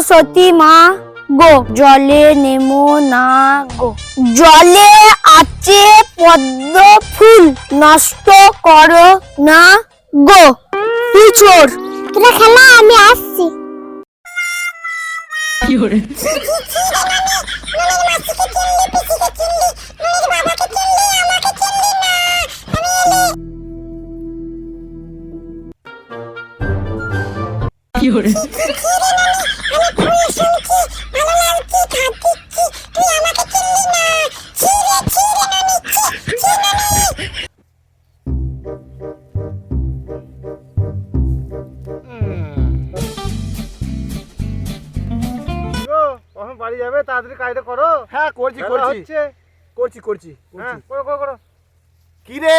সরস্বতী মা গো জলে নেমো না গো জলে আছে পদ্ম ফুল নষ্ট করো না গো তুই চোর তোরা খেলা আমি আসছি গো, কখন বাড়ি যাবে তাড়াতাড়ি কাজটা করো। হ্যাঁ করছি করছি। করছি করছি হ্যাঁ করো করো করো। কি রে?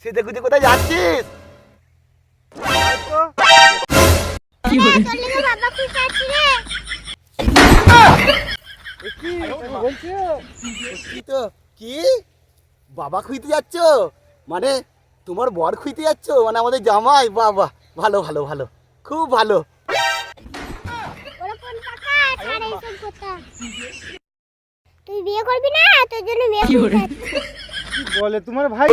সে দেখু কোথায় যাচ্ছিস? কি চাচ্ছি রে এ কি তুমি বলছো কি তো? কি? বাবা খুইতে যাচ্ছ? মানে তোমার বর খুইতে যাচ্ছ? মানে আমাদের জামাই? বাহ ভালো ভালো ভালো। খুব ভালো। তুই বিয়ে করবি না? তোর জন্য বিয়ে বলে? তোমার ভাই?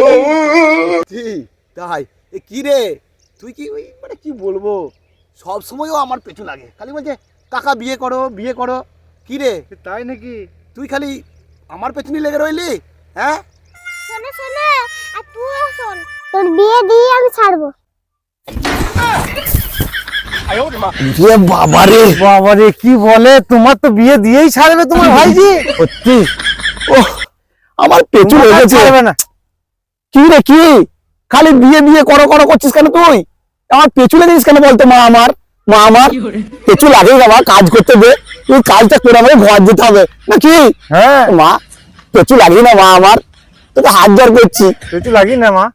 তাই। এ কি রে? তুই কি ওই মানে কি বলব? সব সময়ও আমার পেছু লাগে। খালি বলছে কাকা বিয়ে করো বিয়ে করো। কি রে? তাই নাকি? তুই খালি আমার পেছনে লেগে রইলি? হ্যাঁ? শোনো শোনো আর তুইও শোন তোর বিয়ে দিয়ে আমি ছাড়বো। রে বাবা রে। কি বলে? তোমার তো বিয়ে দিয়েই ছাড়বে তোমার ভাইজি। সত্যি? ও আমার পেছু লেগেছে। ছাড়বে না। কি রে কি? খালি বিয়ে বিয়ে করো করো করছিস কেন তুই? আমার পেছু লেগেছিস কেন বলতো মা আমার? মা আমার? পেছু লাগে বাবা কাজ করতে দে। তুই কাজটা করে আমাকে ঘর যেতে হবে। নাকি? হ্যাঁ। মা পেছু লাগে না মা আমার। তোকে হাত জোর করছি। একটু লাগি না মা।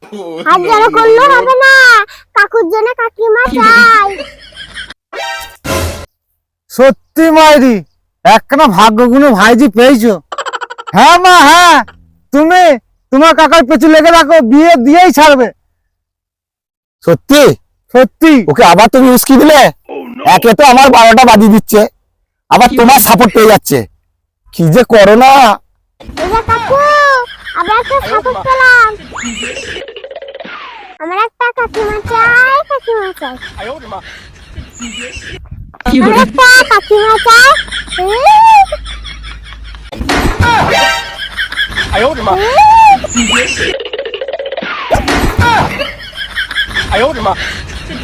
হাত জড়ো করলেও হবে না। কাকুর জন্য কাকিমা চাই। সত্যি মাইরি একখানা ভাগ্য গুণে ভাইজি পেয়েছ। হ্যাঁ মা হ্যাঁ। তুমি তোমার কাকার পেছু লেগে রাখো বিয়ে দিয়েই ছাড়বে। সত্যি? সত্যি? ওকে আবার তুমি উস্কি দিলে? একে তো আমার বারোটা বাজিয়ে দিচ্ছে। আবার তোমার সাপোর্ট পেয়ে যাচ্ছে। কি যে করো না একটা সাপোর্ট পেলাম। আমার একটা কাকিমা চাই কাকিমা চাই। আমার একটা কাকিমা চাই। Oh,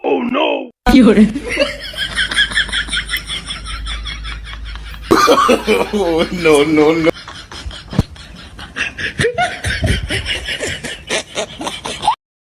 oh no. No no